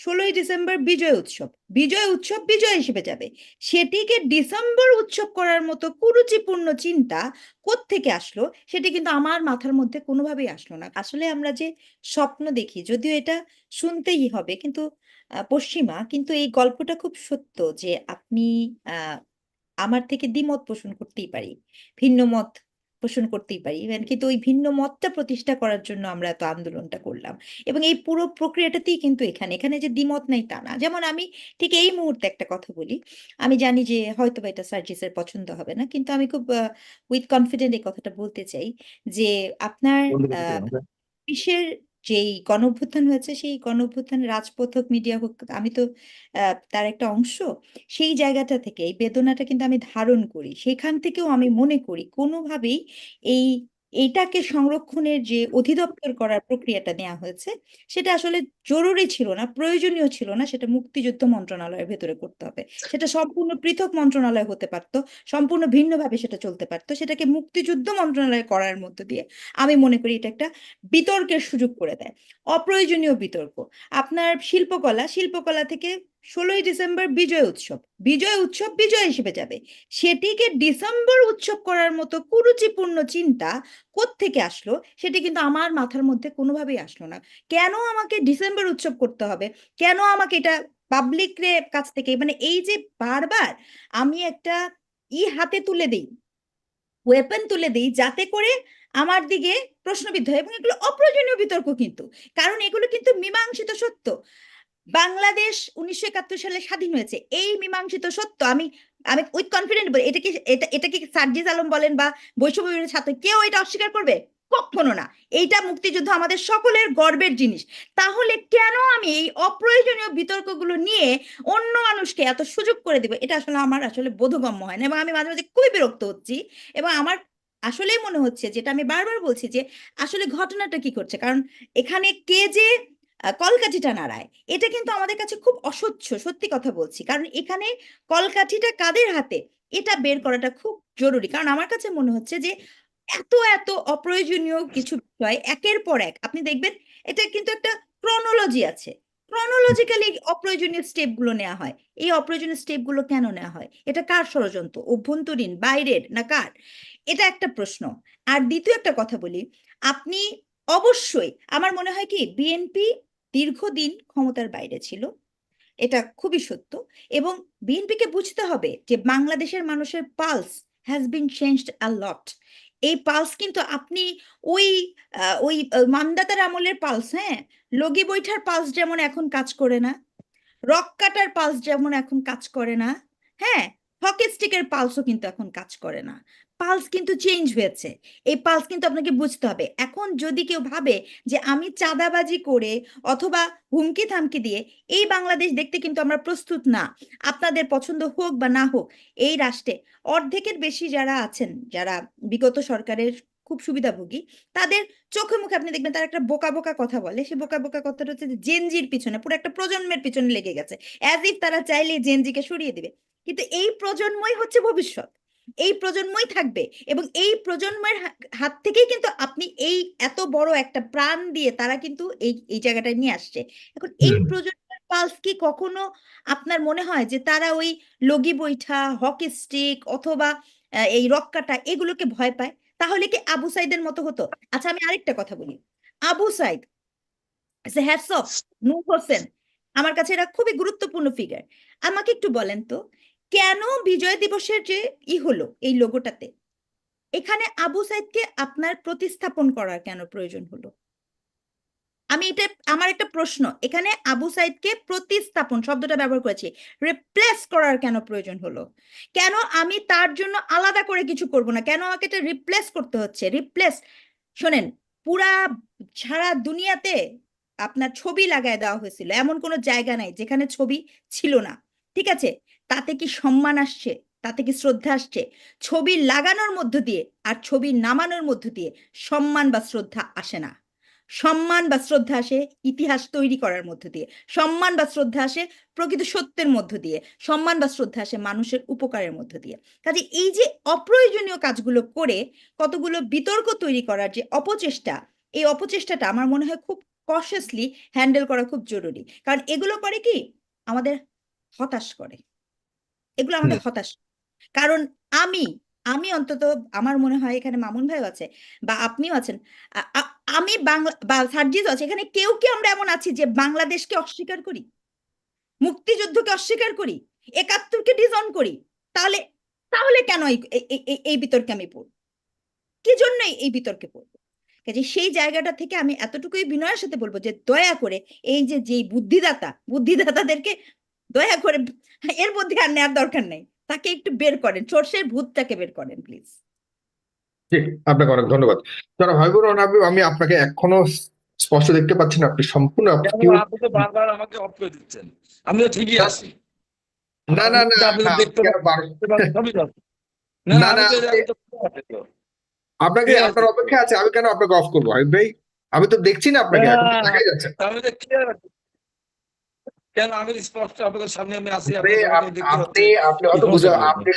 ষোলোই ডিসেম্বর বিজয় উৎসব। বিজয় উৎসব বিজয় হিসেবে যাবে। সেটিকে ডিসেম্বর উৎসব করার মতো কুরুচিপূর্ণ চিন্তা কোত্থেকে আসলো, সেটি কিন্তু আমার মাথার মধ্যে কোনোভাবেই আসলো না। আসলে আমরা যে স্বপ্ন দেখি, যদিও এটা শুনতেই হবে, কিন্তু পশ্চিমা, কিন্তু এই গল্পটা খুব সত্য যে আপনি আমার থেকে দ্বিমত পোষণ করতেই পারি। ভিন্ন মত পোষণ করতেই পারি। ইভেন কিন্তু ওই ভিন্ন মতটা প্রতিষ্ঠা করার জন্য আমরা এত আন্দোলনটা করলাম। এবং এই পুরো প্রক্রিয়াটাতেই কিন্তু এখানে এখানে যে দ্বিমত নাই তা না। যেমন আমি ঠিক এই মুহূর্তে একটা কথা বলি। আমি জানি যে হয়তো বা এটা সার্জিসের পছন্দ হবে না কিন্তু আমি খুব উইথ কনফিডেন্ট এই কথাটা বলতে চাই যে আপনার বলতে যেই গণঅভ্যুত্থান হয়েছে, সেই গণঅভ্যুত্থান রাজপথক মিডিয়া হোক, আমি তো তার একটা অংশ, সেই জায়গাটা থেকে এই বেদনাটা কিন্তু আমি ধারণ করি। সেখান থেকেও আমি মনে করি কোনোভাবেই এই এইটাকে সংরক্ষণের যে অধিদপ্তর করার প্রক্রিয়াটা নেওয়া হয়েছে, সেটা আসলে জরুরি ছিল না, প্রয়োজনীয় ছিল না, সেটা মুক্তিযুদ্ধ মন্ত্রণালয়ের ভেতরে করতে হবে। সেটা সম্পূর্ণ পৃথক মন্ত্রণালয় হতে পারতো, সম্পূর্ণ ভিন্নভাবে সেটা চলতে পারতো। সেটাকে মুক্তিযুদ্ধ মন্ত্রণালয় করার মধ্য দিয়ে আমি মনে করি এটা একটা বিতর্কের সুযোগ করে দেয়। অপ্রয়োজনীয় বিতর্ক। আপনার শিল্পকলা শিল্পকলা থেকে ষোলোই ডিসেম্বর বিজয় উৎসব। বিজয় উৎসব বিজয় হিসেবে যাবে। সেটিকে ডিসেম্বর উৎসব করার মতো কুরুচিপূর্ণ চিন্তা কোত্থেকে আসলো, সেটি কিন্তু আমার মাথার মধ্যে কোনোভাবেই আসলো না। কেন আমাকে ডিসেম্বর উৎসব করতে হবে? কেন আমাকে এটা পাবলিক কাছ থেকে মানে এই যে বারবার আমি একটা ই হাতে তুলে দিই ওয়েপন তুলে দিই, যাতে করে আমার দিকে প্রশ্নবিদ্ধ এবং এগুলো অপ্রয়োজনীয় বিতর্ক কিন্তু। কারণ এগুলো কিন্তু মীমাংসিত সত্য। বাংলাদেশ উনিশশো একাত্তর সালে স্বাধীন হয়েছে। এই মীমাংসিত সত্য আমি আমি উইথ কনফিডেন্ট বলি, এটা কি, এটা এটা কি সার্জিস আলম বলেন বা বৈষম্য ছাত্র, কেউ এটা অস্বীকার করবে? কখনো না। এইটা মুক্তিযুদ্ধ আমাদের সকলের গর্বের জিনিস। তাহলে কেন আমি এই অপ্রয়োজনীয় বিতর্কগুলো নিয়ে অন্য মানুষকে এত সুযোগ করে দিব? এটা আসলে আমার আসলে বোধগম্য হয় না এবং আমি মাঝে মাঝে খুবই বিরক্ত হচ্ছি এবং আমার আসলেই মনে হচ্ছে, যেটা আমি বারবার বলছি যে আসলে ঘটনাটা কি করছে কারণ এখানে কে যে কলকাঠিটা নাড়ায়। এটা কিন্তু আমাদের কাছে খুব অস্বচ্ছ সত্যি কথা বলছি। কারণ এখানে কলকাঠিটা কাদের হাতে? এটা বের করাটা খুব জরুরি। কারণ আমার কাছে মনে হচ্ছে যে এত এত অপ্রয়োজনীয় কিছু বিষয় একের পর এক। আপনি দেখবেন এটা কিন্তু একটা ক্রনোলজি আছে। ক্রনোলজিক্যালি অপ্রয়োজনীয় স্টেপগুলো নেওয়া হয়। এই অপ্রয়োজনীয় স্টেপগুলো কেন নেওয়া হয়? এটা কার ষড়যন্ত্র? অভ্যন্তরীণ, বাইরের না কার? এটা একটা প্রশ্ন। আর দ্বিতীয় একটা কথা বলি। আপনি অবশ্যই, আমার মনে হয় কি বিএনপি দীর্ঘদিন ক্ষমতার বাইরে ছিল। এটা খুবই সত্য এবং বিএনপিকে বুঝতে হবে যে বাংলাদেশের মানুষের pulse has been changed a lot এই পালস কিন্তু আপনি ওই ওই মান্দাতার আমলের পালস হ্যাঁ? লগি বৈঠার পালস যেমন এখন কাজ করে না, রক কাটার পালস যেমন এখন কাজ করে না হ্যাঁ? হকি স্টিকের পালসও কিন্তু এখন কাজ করে না। পালস কিন্তু চেঞ্জ হয়েছে। এই পালস কিন্তু আপনাকে বুঝতে হবে। এখন যদি কেউ ভাবে যে আমি চাঁদাবাজি করে অথবা হুমকি থামকি দিয়ে এই বাংলাদেশ দেখতে কিন্তু আমরা প্রস্তুত না, আপনাদের পছন্দ হোক বা না হোক, এই রাষ্ট্রে অর্ধেকের বেশি যারা আছেন, যারা বিগত সরকারের খুব সুবিধাভোগী, তাদের চোখে মুখে আপনি দেখবেন তারা একটা বোকা বোকা কথা বলে। সে বোকা বোকা কথাটা হচ্ছে জেনজির পিছনে, পুরো একটা প্রজন্মের পিছনে লেগে গেছে। অ্যাজ ইফ তারা চাইলে জেনজিকে সরিয়ে দিবে। কিন্তু এই প্রজন্মই হচ্ছে ভবিষ্যৎ। এই প্রজন্মই থাকবে এবং এই প্রজন্মের হাত থেকেই কিন্তু আপনি এই এত বড় একটা প্রাণ দিয়ে তারা কিন্তু এই এই জায়গাটায় নিয়ে আসছে। এখন এই। প্রজন্মের পালস কি কখনো আপনার মনে হয় যে তারা ওই লগি বৈঠা হকি স্টিক অথবা এই রক কাটা এগুলোকে ভয় পায়? তাহলে কি আবু সাইদের মতো হতো? আচ্ছা আমি আরেকটা কথা বলি। আবু সাইদ হ্যাটস অফ নূর হোসেন আমার কাছে এরা খুবই গুরুত্বপূর্ণ ফিগার আমাকে একটু বলেন তো কেন বিজয় দিবসের যে ই হলো এই লোগোটাতে এখানে আবু সাইদকে আপনার প্রতিস্থাপন করার কেন প্রয়োজন হলো? আমি এটা, আমার একটা প্রশ্ন, এখানে আবু সাইদকে প্রতিস্থাপন শব্দটা ব্যবহার করেছি রিপ্লেস করার কেন প্রয়োজন হলো? কেন আমি তার জন্য আলাদা করে কিছু করব না? কেন আমাকে এটা রিপ্লেস করতে হচ্ছে? রিপ্লেস শোনেন, পুরা, সারা দুনিয়াতে আপনার ছবি লাগায় দেওয়া হয়েছিল, এমন কোনো জায়গা নাই যেখানে ছবি ছিল না, ঠিক আছে? তাতে কি সম্মান আসছে তাতে কি শ্রদ্ধা আসছে ছবি লাগানোর মধ্য দিয়ে আর ছবি নামানোর মধ্য দিয়ে সম্মান বা শ্রদ্ধা আসে না সম্মান বা শ্রদ্ধা আসে ইতিহাস তৈরি করার মধ্য দিয়ে সম্মান বা শ্রদ্ধা আসে প্রকৃত সত্যের মধ্য দিয়ে সম্মান বা শ্রদ্ধা আসে মানুষের উপকারের মধ্য দিয়ে কাজে এই যে অপ্রয়োজনীয় কাজগুলো করে কতগুলো বিতর্ক তৈরি করার যে অপচেষ্টা, এই অপচেষ্টাটা আমার মনে হয় খুব কশাসলি হ্যান্ডেল করা খুব জরুরি। কারণ এগুলো করে কি? আমাদের হতাশ করে। এগুলো আমাদের হতাশ কারণ আমি, আমি অন্তত আমার মনে হয় এখানে মামুন ভাইও আছে বা আপনিও আছেন। আমি বাংলা বা সার্জিদও আছে। এখানে কেউ কি আমরা এমন আছি যে বাংলাদেশকে অস্বীকার করি? মুক্তিযুদ্ধকে অস্বীকার করি? একাত্তরকে ডিজন করি? তাহলে তাহলে কেন এই বিতর্কে আমি পড়ব? কি জন্য এই বিতর্কে পড়ব? কাজেই সেই জায়গাটা থেকে আমি এতটুকুই বিনয়ের সাথে বলব যে দয়া করে এই যে যেই বুদ্ধিদাতা, বুদ্ধিদাতাদেরকে দয়া করে এর মধ্যে আর নেয়ার দরকার নাই। তাকে একটু বের করেন। সর্ষের ভূতটাকে বের করেন প্লিজ। আপনাকে অনেক ধন্যবাদ। হাবিবুর রহমান আমি আপনাকে এখনও স্পষ্ট দেখতে পাচ্ছি না। আপনি সম্পূর্ণ বারবার আমাকে অফ করে দিচ্ছেন। আমি ঠিকই আছি। না, না, না, আপনি না। না। আপনাকে আপনার অপেক্ষা আছে আমি কেন আপনাকে অফ করব ভাই আমি তো দেখছি না আপনাকে দেখাই যাচ্ছে না। আমি তো clear আছি। কেন আমি স্পষ্ট আপনাদের সামনে আমি আছি আপনি বুঝে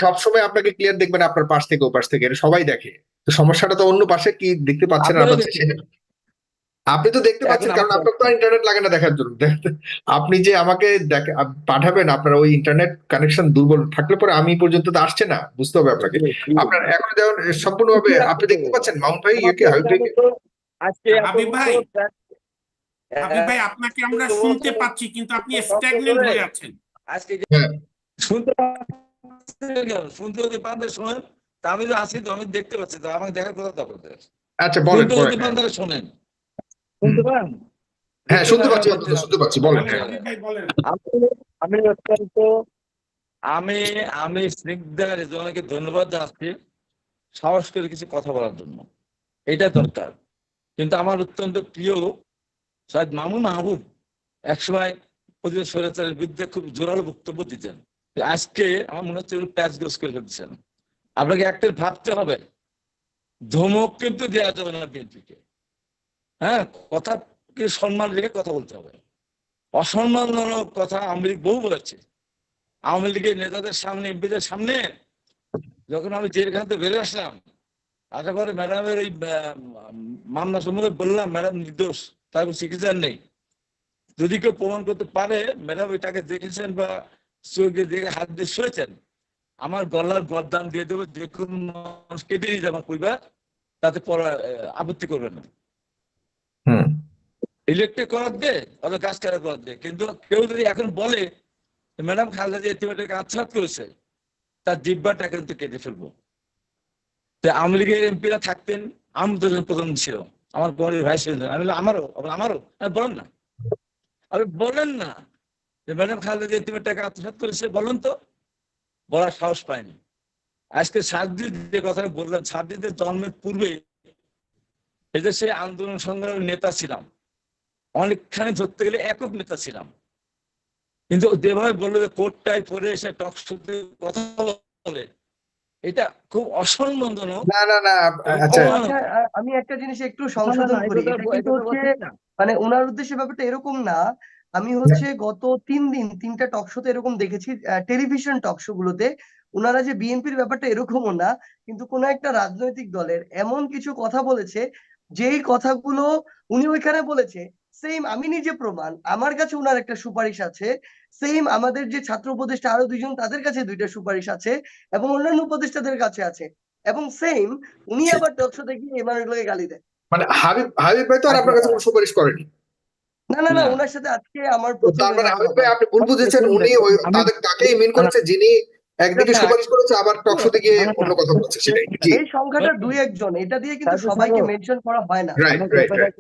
সবসময় আপনাকে ক্লিয়ার দেখবেন আপনার পাশ থেকে ও পাশ থেকে এটা সবাই দেখে। তো সমস্যাটা তো অন্য পাশে কি দেখতে পাচ্ছেন না আপনি তো দেখতে পাচ্ছেন কারণ আপনার তো ইন্টারনেট লাগে না দেখার জন্য। আপনি যে আমাকে দেখ- পাঠাবেন আপনার ওই ইন্টারনেট কানেকশন দুর্বল থাকলে পরে আমি পর্যন্ত তো আসছে না বুঝতে হবে আপনাকে। আপনার এখন যেমন সম্পূর্ণভাবে আপনি দেখতে পাচ্ছেন মাউন্ট ভাই ইয়ে হাবিব ভাই আজকে এত ভাই, হাবিব ভাই আপনাকে আমরা শুনতে পাচ্ছি কিন্তু আপনি স্ট্যাগনেন্ট হয়ে আছেন। আজকে হ্যাঁ। শুনতে শুনতে যদি পান শোনেন। তা আমি তো আছি তো আমি দেখতে পাচ্ছি তো আমাকে দেখার কথা তো আপনাদের। আচ্ছা বলেন শুনতে যদি পান তাহলে শোনেন। শুনতে পান? হ্যাঁ শুনতে পাচ্ছি শুনতে পাচ্ছি বলেন। আমি অত্যন্ত আমি আমি স্নিগ্ধা রেজওয়ানকে ধন্যবাদ জানাচ্ছি সাহস করে কিছু কথা বলার জন্য। এটা দরকার। কিন্তু আমার অত্যন্ত প্রিয় সাহেব মামুন মাহবুব একসময় প্রতিদিন স্বৈরাচারের বিরুদ্ধে খুব জোরালো বক্তব্য দিতেন। আজকে আমার মনে হচ্ছে প্যাচ গোস করে ফেলছেন। আপনাকে একটা ভাবতে হবে ধমক কিন্তু দেওয়া যাবে না বিএনপিকে। হ্যাঁ কথাকে সম্মান রেখে কথা বলতে হবে। অসম্মানজনক কথা আওয়ামী লীগ বহু বলেছে। আওয়ামী লীগের নেতাদের সামনে এমপিদের সামনে যখন আমি জেলখান থেকে বেরিয়ে আসলাম আশা করে ম্যাডামের আহ, মামলা সম্বন্ধে বললাম ম্যাডাম নির্দোষ। তার কোনো চিকিৎসা নেই। যদি কেউ প্রমাণ করতে পারে ম্যাডাম এটাকে দেখেছেন বা চোখে দেখে হাত দিয়ে শুয়েছেন আমার গলার গরদান দিয়ে দেবো যে কোনো মানুষ কেটে নিয়ে আমার পরিবার তাতে পড়া আপত্তি করবে না। হুম। ইলেকট্রিক করার দে অথবা গাছ কাটা করার দে। কিন্তু কেউ যদি এখন বলে ম্যাডাম খালেদা যে এটিমেটাকে আচ্ছাদ করেছে তার জিব্বাটা কিন্তু কেটে ফেলব। তো আওয়ামী লীগের এমপিরা থাকতেন আমি প্রধান ছিল। আমার বড় ভাইস প্রেসিডেন্ট আমি বললাম, আমারও আমারও? আমি বলেন না। আপনি বলেন না। যে ম্যাডাম খালেদা যে এটিমেটাকে আত্মসাৎ করেছে বলুন তো। বলার সাহস পায়নি আজকে সাতদিন যে কথা বললেন সাতদিনের জন্মের পূর্বে এদেশে আন্দোলন সংগ্রামের নেতা ছিলাম। অনেকখানি ধরতে গেলে একক নেতা ছিলাম। কিন্তু যেভাবে বলল যে কোর্টটায় পরে এসে টক কথা বলে এটা খুব অসম্মানজনক। না না না আচ্ছা। আচ্ছা আমি একটা জিনিস একটু সংশোধন করি। কিন্তু হচ্ছে মানে ওনার উদ্দেশ্যে ব্যাপারটা এরকম না। আমি হচ্ছে গত তিন দিন তিনটা টক শোতে এরকম দেখেছি টেলিভিশন টক শো গুলোতে। ওনারা যে বিএনপির ব্যাপারটা এরকমও না কিন্তু কোন একটা রাজনৈতিক দলের এমন কিছু কথা বলেছে যেই কথাগুলো উনি ওইখানে বলেছে সেম আমি নিজে প্রমাণ। আমার কাছে ওনার একটা সুপারিশ আছে। সেম আমাদের যে ছাত্র উপদেষ্টা আরও দুইজন তাদের কাছে দুইটা সুপারিশ আছে এবং অন্যান্য উপদেষ্টাদের কাছে আছে। এবং সেম উনি আবার টক শোতে গিয়ে এমানুয়েলকে গালি দেয়। মানে হাবিব হাবিব ভাই তো আর আপনার কাছে কোনো সুপারিশ করেনি। না না না না। ওনার সাথে আজকে আমার তার মানে হাবিব ভাই আপনি ভুল বুঝেছেন উনি ওই তাদের তাকেই মিন করেছে যিনি একদিকে। সুপারিশ করেছে আবার টকশোতে গিয়ে। অন্য কথা বলেছে সেটাই। এই সংখ্যাটা দুই একজন এটা দিয়ে কিন্তু সবাইকে মেনশন করা হয় না। Right right